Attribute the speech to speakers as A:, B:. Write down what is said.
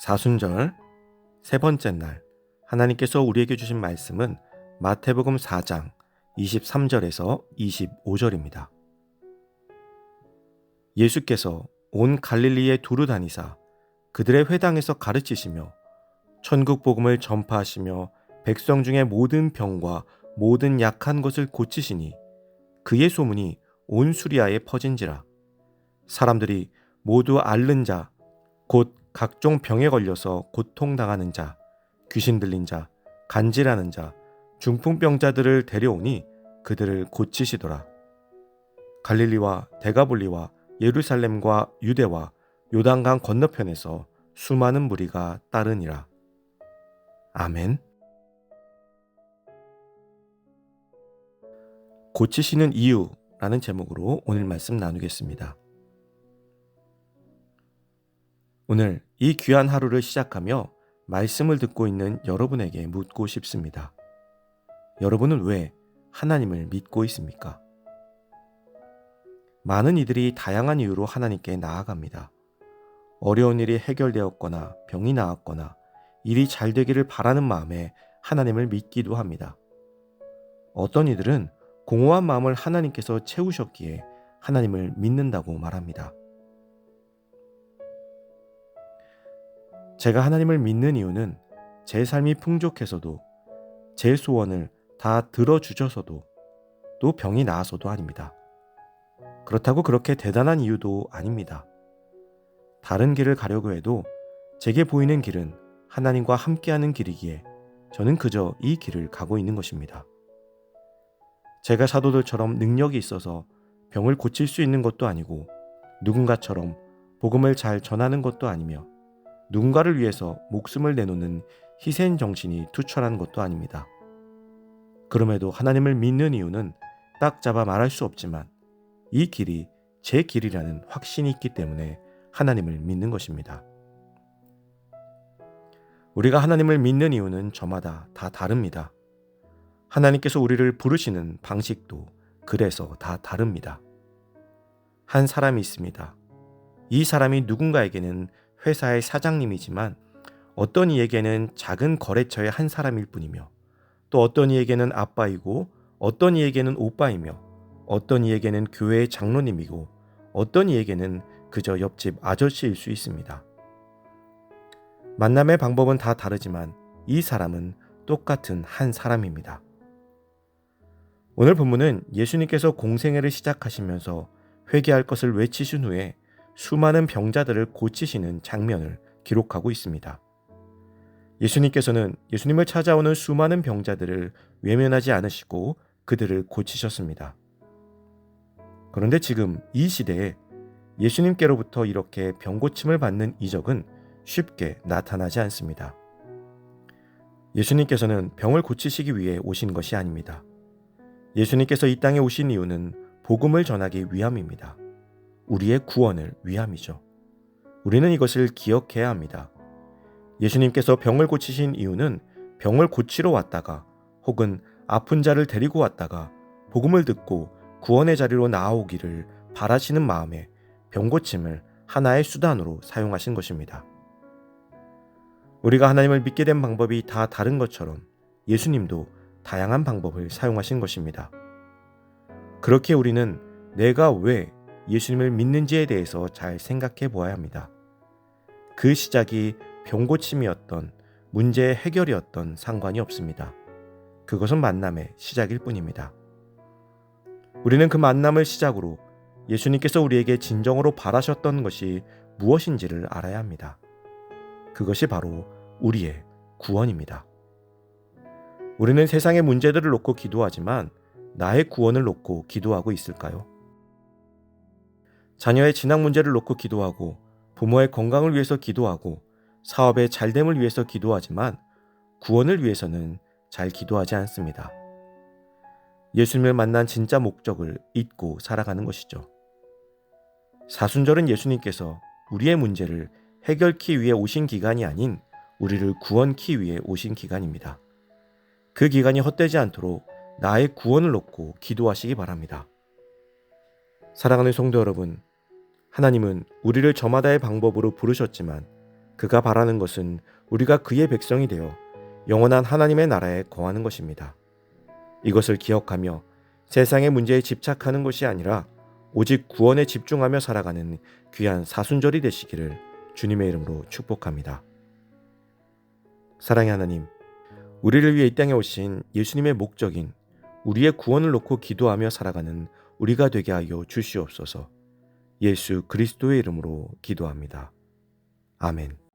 A: 사순절 세 번째 날 하나님께서 우리에게 주신 말씀은 마태복음 4장 23절에서 25절입니다. 예수께서 온 갈릴리에 두루 다니사 그들의 회당에서 가르치시며 천국 복음을 전파하시며 백성 중의 모든 병과 모든 약한 것을 고치시니 그의 소문이 온 수리아에 퍼진지라. 사람들이 모두 앓는 자 곧 각종 병에 걸려서 고통당하는 자 귀신 들린 자 간질하는 자 중풍병자들을 데려오니 그들을 고치시더라. 갈릴리와 데가볼리와 예루살렘과 유대와 요단강 건너편에서 수많은 무리가 따르니라. 아멘. 고치시는 이유라는 제목으로 오늘 말씀 나누겠습니다. 오늘 이 귀한 하루를 시작하며 말씀을 듣고 있는 여러분에게 묻고 싶습니다. 여러분은 왜 하나님을 믿고 있습니까? 많은 이들이 다양한 이유로 하나님께 나아갑니다. 어려운 일이 해결되었거나 병이 나았거나 일이 잘 되기를 바라는 마음에 하나님을 믿기도 합니다. 어떤 이들은 공허한 마음을 하나님께서 채우셨기에 하나님을 믿는다고 말합니다. 제가 하나님을 믿는 이유는 제 삶이 풍족해서도 제 소원을 다 들어주셔서도 또 병이 나아서도 아닙니다. 그렇다고 그렇게 대단한 이유도 아닙니다. 다른 길을 가려고 해도 제게 보이는 길은 하나님과 함께하는 길이기에 저는 그저 이 길을 가고 있는 것입니다. 제가 사도들처럼 능력이 있어서 병을 고칠 수 있는 것도 아니고 누군가처럼 복음을 잘 전하는 것도 아니며 누군가를 위해서 목숨을 내놓는 희생 정신이 투철한 것도 아닙니다. 그럼에도 하나님을 믿는 이유는 딱 잡아 말할 수 없지만 이 길이 제 길이라는 확신이 있기 때문에 하나님을 믿는 것입니다. 우리가 하나님을 믿는 이유는 저마다 다 다릅니다. 하나님께서 우리를 부르시는 방식도 그래서 다 다릅니다. 한 사람이 있습니다. 이 사람이 누군가에게는 회사의 사장님이지만 어떤 이에게는 작은 거래처의 한 사람일 뿐이며 또 어떤 이에게는 아빠이고 어떤 이에게는 오빠이며 어떤 이에게는 교회의 장로님이고 어떤 이에게는 그저 옆집 아저씨일 수 있습니다. 만남의 방법은 다 다르지만 이 사람은 똑같은 한 사람입니다. 오늘 본문은 예수님께서 공생애를 시작하시면서 회개할 것을 외치신 후에 수많은 병자들을 고치시는 장면을 기록하고 있습니다. 예수님께서는 예수님을 찾아오는 수많은 병자들을 외면하지 않으시고 그들을 고치셨습니다. 그런데 지금 이 시대에 예수님께로부터 이렇게 병고침을 받는 이적은 쉽게 나타나지 않습니다. 예수님께서는 병을 고치시기 위해 오신 것이 아닙니다. 예수님께서 이 땅에 오신 이유는 복음을 전하기 위함입니다. 우리의 구원을 위함이죠. 우리는 이것을 기억해야 합니다. 예수님께서 병을 고치신 이유는 병을 고치러 왔다가 혹은 아픈 자를 데리고 왔다가 복음을 듣고 구원의 자리로 나아오기를 바라시는 마음에 병고침을 하나의 수단으로 사용하신 것입니다. 우리가 하나님을 믿게 된 방법이 다 다른 것처럼 예수님도 다양한 방법을 사용하신 것입니다. 그렇게 우리는 내가 왜 예수님을 믿는지에 대해서 잘 생각해 보아야 합니다. 그 시작이 병고침이었던 문제의 해결이었던 상관이 없습니다. 그것은 만남의 시작일 뿐입니다. 우리는 그 만남을 시작으로 예수님께서 우리에게 진정으로 바라셨던 것이 무엇인지를 알아야 합니다. 그것이 바로 우리의 구원입니다. 우리는 세상의 문제들을 놓고 기도하지만 나의 구원을 놓고 기도하고 있을까요? 자녀의 진학 문제를 놓고 기도하고 부모의 건강을 위해서 기도하고 사업의 잘됨을 위해서 기도하지만 구원을 위해서는 잘 기도하지 않습니다. 예수님을 만난 진짜 목적을 잊고 살아가는 것이죠. 사순절은 예수님께서 우리의 문제를 해결키 위해 오신 기간이 아닌 우리를 구원키 위해 오신 기간입니다. 그 기간이 헛되지 않도록 나의 구원을 놓고 기도하시기 바랍니다. 사랑하는 성도 여러분, 하나님은 우리를 저마다의 방법으로 부르셨지만 그가 바라는 것은 우리가 그의 백성이 되어 영원한 하나님의 나라에 거하는 것입니다. 이것을 기억하며 세상의 문제에 집착하는 것이 아니라 오직 구원에 집중하며 살아가는 귀한 사순절이 되시기를 주님의 이름으로 축복합니다. 사랑의 하나님, 우리를 위해 이 땅에 오신 예수님의 목적인 우리의 구원을 놓고 기도하며 살아가는 우리가 되게 하여 주시옵소서. 예수 그리스도의 이름으로 기도합니다. 아멘.